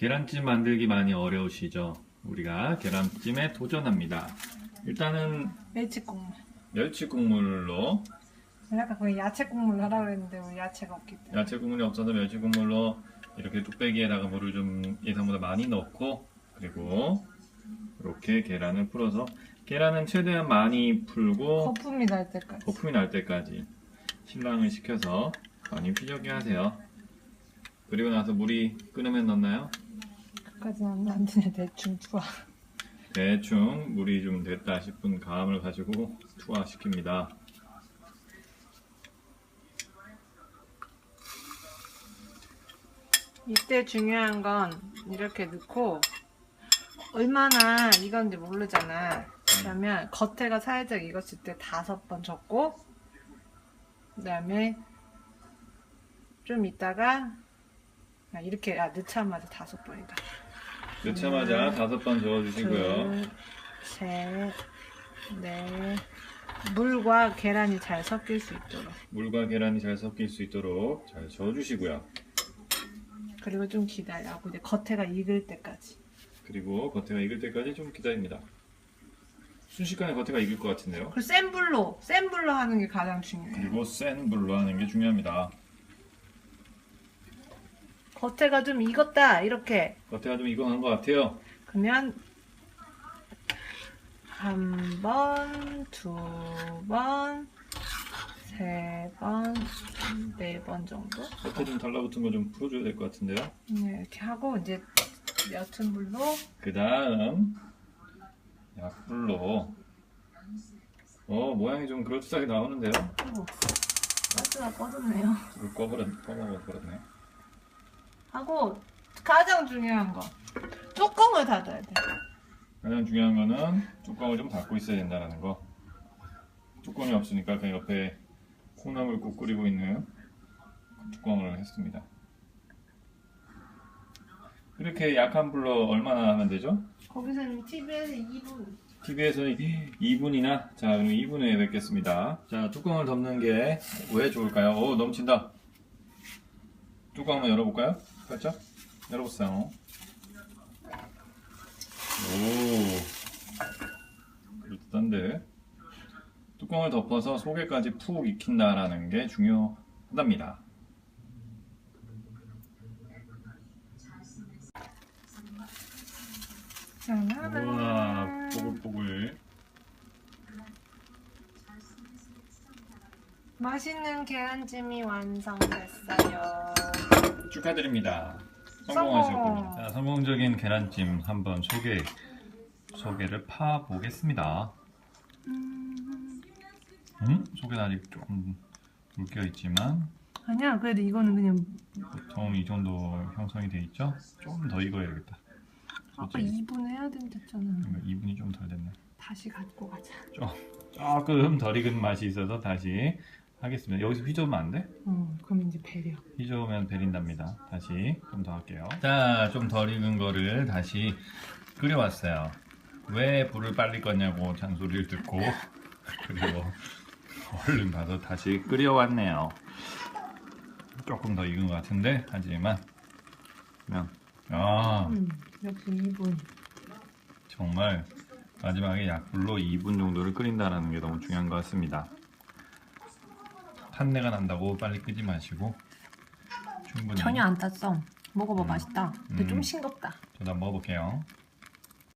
계란찜 만들기 많이 어려우시죠? 우리가 계란찜에 도전합니다. 일단은 멸치 국물. 멸치 국물로 약간 거의 야채 국물 하라 그랬는데 우리 야채가 없기 때문에. 야채 국물이 없어서 멸치 국물로 이렇게 뚝배기에다가 물을 좀 예상보다 많이 넣고 그리고 이렇게 계란을 풀어서 계란은 최대한 많이 풀고 거품이 날 때까지. 거품이 날 때까지 신랑을 시켜서 많이 휘저게 하세요. 그리고 나서 물이 끓으면 넣나요? 그까지는 안 되네 대충 투하. 대충 물이 좀 됐다 싶은 감을 가지고 투하시킵니다. 이때 중요한 건 이렇게 넣고 얼마나 익었는지 모르잖아. 그러면 겉에가 살짝 익었을 때 다섯 번 젓고 그다음에 좀 있다가 아, 이렇게 아 넣자마자 다섯 번이다. 넣자마자 다섯 번 저어주시고요. 둘, 셋, 넷. 물과 계란이 잘 섞일 수 있도록. 물과 계란이 잘 섞일 수 있도록 잘 저어주시고요. 그리고 좀 기다려고 이제 겉에가 익을 때까지. 그리고 겉에가 익을 때까지 좀 기다립니다. 순식간에 겉에가 익을 것 같은데요. 그리고 센 불로, 센 불로 하는 게 가장 중요해요. 그리고 센 불로 하는 게 중요합니다. 겉에가 좀 익었다 이렇게 겉에가 좀 익어간 것 같아요. 그러면 한 번, 두 번, 세 번, 네 번 정도 겉에 좀 달라붙은 거 좀 풀어줘야 될 것 같은데요. 네, 이렇게 하고 이제 옅은 불로 그 다음 약불로 어 모양이 좀 그럴듯하게 나오는데요. 오, 가스가 꺼졌네요. 불 꺼버렸, 꺼버렸네. 하고 가장 중요한 거 뚜껑을 닫아야 돼. 가장 중요한 거는 뚜껑을 좀 닫고 있어야 된다는 거. 뚜껑이 없으니까 그 옆에 콩나물 국 끓이고 있는 그 뚜껑을 했습니다. 이렇게 약한 불로 얼마나 하면 되죠? 거기서는 TV에서 2분. TV에서 2분이나 자 그럼 2분 후에 뵙겠습니다. 자 뚜껑을 덮는 게 왜 좋을까요? 오 넘친다. 뚜껑 한번 열어볼까요? 살짝 열어보세요. 오 그럴듯한데 뚜껑을 덮어서 속에까지 푹 익힌다라는 게 중요하답니다. 짜 맛있는 계란찜이 완성됐어요. 축하드립니다. 성공! 성공하셨군요. 자, 성공적인 계란찜 한번 소개 소개를 파 보겠습니다. 음, 음? 속에 아직 조금 물겨 있지만 아니야, 그래도 이거는 그냥 보통 이 정도 형성이 돼 있죠? 조금 더 익어야겠다. 아까 솔직히 2분 해야 된댔잖아. 2분이 좀 덜 됐네. 다시 갖고 가자. 좀 조금 덜 익은 맛이 있어서 다시 하겠습니다. 여기서 휘저으면 안 돼? 어, 그럼 이제 배려. 휘저으면 베린답니다. 다시 좀 더 할게요. 자, 좀 덜 익은 거를 다시 끓여왔어요. 왜 불을 빨리 껐냐고 잔소리를 듣고 그리고 얼른 가서 다시 끓여왔네요. 조금 더 익은 것 같은데 하지만 그냥 아 음, 역시 2분. 정말 마지막에 약불로 2분 정도를 끓인다는 게 너무 중요한 것 같습니다. 탄내가 난다고 빨리 끄지 마시고 충분히 전혀 안 땄어. 먹어봐, 음. 맛있다. 근데 음. 좀 싱겁다. 저도 한번 먹어볼게요.